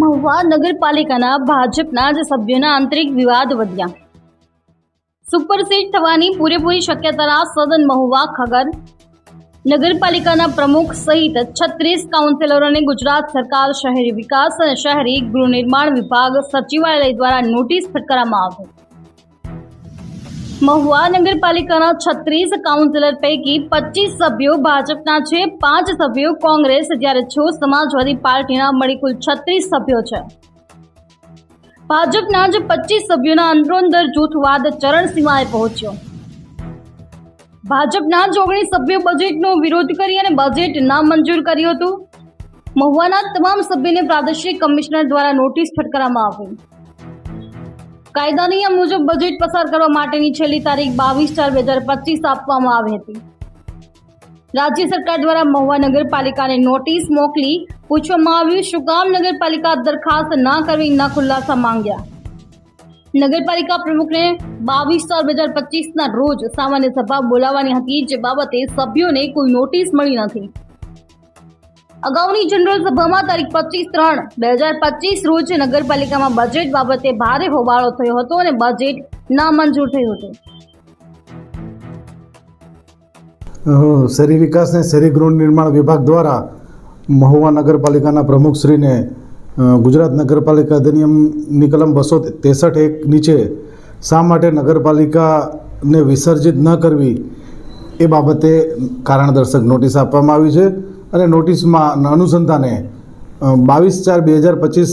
મહુવા નગરપાલિકાના ભાજપના જ સભ્યોના આંતરિક વિવાદ વધ્યા. સુપરસીડ થવાની પૂરેપૂરી શક્યતાના સદન મહુવા ખગર નગરપાલિકાના પ્રમુખ સહિત છત્રીસ કાઉન્સિલરોને ગુજરાત સરકાર શહેરી વિકાસ અને શહેરી ગૃહ નિર્માણ વિભાગ સચિવાલય દ્વારા નોટિસ ફટકારવામાં આવી. મહુવા નગરપાલિકાના છત્રીસ કાઉન્સિલર પૈકી પચીસ સભ્યો ભાજપના છે. પાંચ સભ્યો કોંગ્રેસ, જ્યારે છ સમાજવાદી પાર્ટીના મળી કુલ છત્રીસ સભ્યો છે. ભાજપના જ પચીસ સભ્યોના અંદરોંદર જૂથવાદ ચરણસીમાએ પહોંચ્યો. ભાજપના જ ઓગણીસ સભ્યો બજેટનો વિરોધ કરી અને બજેટ નામંજૂર કર્યું હતું. મહુવાના તમામ સભ્યોને પ્રાદેશિક કમિશનર દ્વારા નોટિસ ફટકારવામાં આવી. કાયદા નિયમ મુજબ બજેટ પસાર કરવા માટેની છેલ્લી તારીખ બાવીસ ચાર બે હજાર પચીસ આપવામાં આવી હતી. રાજ્ય સરકાર દ્વારા મહુવા નગરપાલિકાને નોટિસ મોકલી પૂછવામાં આવ્યું, શું કામ નગરપાલિકા દરખાસ્ત ના કરવી? ના ખુલાસા માંગ્યા. નગરપાલિકા પ્રમુખને બાવીસ ચાર બે હજાર પચીસના રોજ સામાન્ય સભા બોલાવવાની હતી. જે બાબતે સભ્યોને કોઈ નોટિસ મળી નથી. અગાઉની જનરલ સભામાં તારીખ પચીસ ત્રણ બે હજાર પચીસ રોજ નગરપાલિકામાં બજેટ બાબતે ભારે હોબાળો થયો હતો અને બજેટ નામંજૂર થયું હતું. શહેરી વિકાસ અને શહેરી ગૃહ નિર્માણ વિભાગ દ્વારા મહુવા નગરપાલિકાના પ્રમુખશ્રીને ગુજરાત નગરપાલિકા અધિનિયમની કલમ બસો ત્રેસઠ એક નીચે શા માટે નગરપાલિકાને વિસર્જિત ન કરવી એ બાબતે કારણદર્શક નોટિસ આપવામાં આવી છે. અને નોટિસમાં અનુસંધાને બાવીસ ચાર બે હજાર પચીસ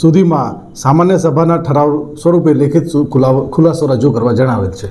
સુધીમાં સામાન્ય સભાના ઠરાવ સ્વરૂપે લેખિત ખુલાસો રજૂ કરવા જણાવેલ છે.